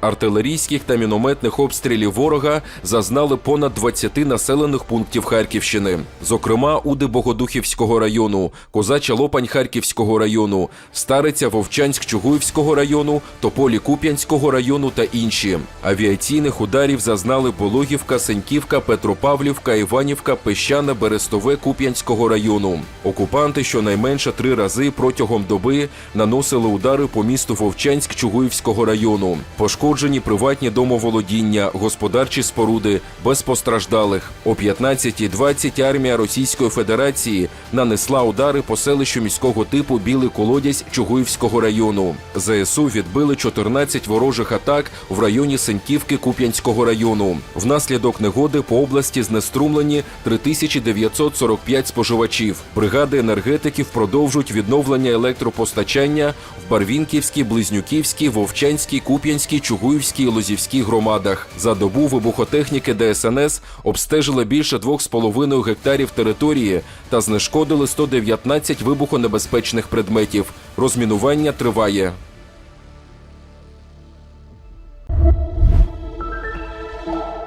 Артилерійських та мінометних обстрілів ворога зазнали понад 20 населених пунктів Харківщини, зокрема Уди Богодухівського району, Козача Лопань Харківського району, Стариця Вовчанськ Чугуївського району, Тополі Куп'янського району та інші. Авіаційних ударів зазнали Пологівка, Сеньківка, Петропавлівка, Іванівка, Пещана, Берестове Куп'янського району. Окупанти щонайменше три рази протягом доби наносили удари по місту Вовчанськ Чугуївського району. Пошкоджені приватні домоволодіння, господарчі споруди без постраждалих. О 15.20 армія Російської Федерації нанесла удари по селищу міського типу Білий Колодязь Чугуївського району. ЗСУ відбили 14 ворожих атак в районі Сеньківки Куп'янського району. Внаслідок негоди по області знеструмлені 3945 споживачів. Бригади енергетиків продовжують відновлення електропостачання в Барвінківській, Близнюківській, Вовчанській, Куп'янській, Чугуївській Чугуївській і Лозівській громадах. За добу вибухотехніки ДСНС обстежили більше 2,5 гектарів території та знешкодили 119 вибухонебезпечних предметів. Розмінування триває. you